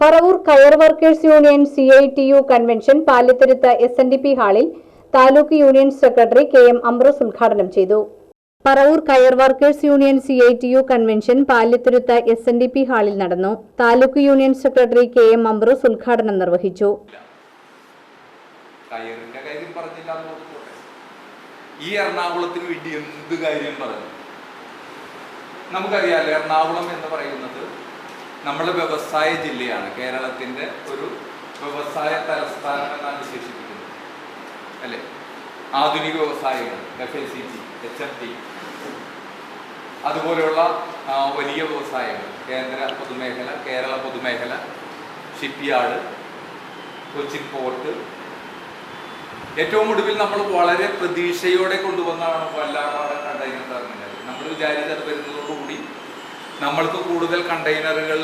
പറവൂർ കയർ workers union C I T U convention Palitharuthu S N D P ഹാളിൽ taluk union secretary K M Amros ഉദ്ഘാടനം ചെയ്തു. പറവൂർ കയർ workers union C I T U convention Palitharuthu S N D P ഹാളിൽ നടന്നു. Taluk union secretary K M Amros ഉദ്ഘാടനം നിർവഹിച്ചു. ഈ എറണാകുളത്തിന് വേണ്ടി എന്ത് കാര്യം പറഞ്ഞു? നമുക്കറിയാലോ എറണാകുളം എന്ന് പറയുന്നത് നമ്മുടെ വ്യവസായ ജില്ലയാണ്. കേരളത്തിന്റെ ഒരു വ്യവസായ തലസ്ഥാനം എന്നാണ് വിശേഷിപ്പിക്കുന്നത്. അല്ലേ? ആധുനിക വ്യവസായങ്ങൾ F A C T H M T അതുപോലെയുള്ള വലിയ വ്യവസായങ്ങൾ. കേന്ദ്ര പൊതുമേഖല കേരള പൊതുമേഖല ഷിപ്പ്യാർഡ് കൊച്ചിൻ പോർട്ട് ഏറ്റവും ഒടുവിൽ നമ്മൾ വളരെ പ്രതീക്ഷയോടെ കൊണ്ടുവന്നാണ് വല്ലാറാട് കണ്ടെയ്നർ ടെർമിനൽ. നമ്മൾ വിചാരിച്ചത് വരുന്നതോടുകൂടി നമ്മൾക്ക് കൂടുതൽ കണ്ടെയ്നറുകൾ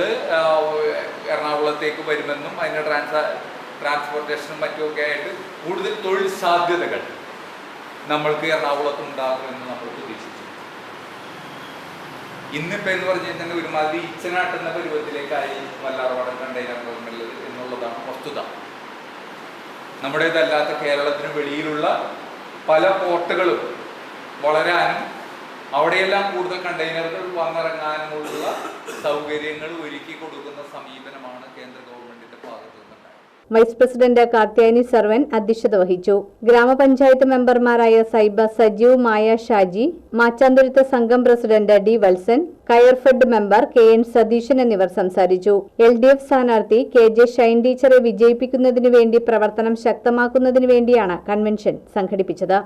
എറണാകുളത്തേക്ക് വരുമെന്നും അതിന്റെ ട്രാൻസാ ട്രാൻസ്പോർട്ടേഷനും മറ്റുമൊക്കെ ആയിട്ട് കൂടുതൽ തൊഴിൽ സാധ്യതകൾ നമ്മൾക്ക് എറണാകുളത്ത് ഉണ്ടാകും എന്ന് നമ്മൾ പ്രതീക്ഷിച്ചു. ഇന്നിപ്പോൾ എന്ന് പറഞ്ഞു കഴിഞ്ഞാൽ ഒരുമാതിരി ഇച്ചനാട്ടുന്ന പരുവത്തിലേക്കായി വല്ലാറവാടൻ കണ്ടെയ്നർ ഗവൺമെന്റ് എന്നുള്ളതാണ് വസ്തുത. നമ്മുടേതല്ലാത്ത കേരളത്തിന് വെളിയിലുള്ള പല പോർട്ടുകളും വളരാനും അവിടെയെല്ലാം കൂടുതൽ കണ്ടെയ്നറുകൾ വന്നിറങ്ങാനുമുള്ള സൗകര്യങ്ങൾ ഒരുക്കി കൊടുക്കുന്ന സമീപനമാണ് കേന്ദ്ര ഗവൺമെന്റിന്റെ ഭാഗത്തു വൈസ് പ്രസിഡന്റ് കാർത്യായനി സർവൻ അധ്യക്ഷത വഹിച്ചു. ഗ്രാമപഞ്ചായത്ത് മെമ്പർമാരായ സൈബ സജീവ് മായ ഷാജി മാച്ചാന്തുരുത്ത സംഘം president D Valsan Coirfed member K N Satheesan എന്നിവർ സംസാരിച്ചു. എൽ ഡി എഫ് സ്ഥാനാർത്ഥി കെ ജെ ഷൈൻ ടീച്ചറെ വിജയിപ്പിക്കുന്നതിനു വേണ്ടി പ്രവർത്തനം ശക്തമാക്കുന്നതിനു വേണ്ടിയാണ് കൺവെൻഷൻ സംഘടിപ്പിച്ചത്.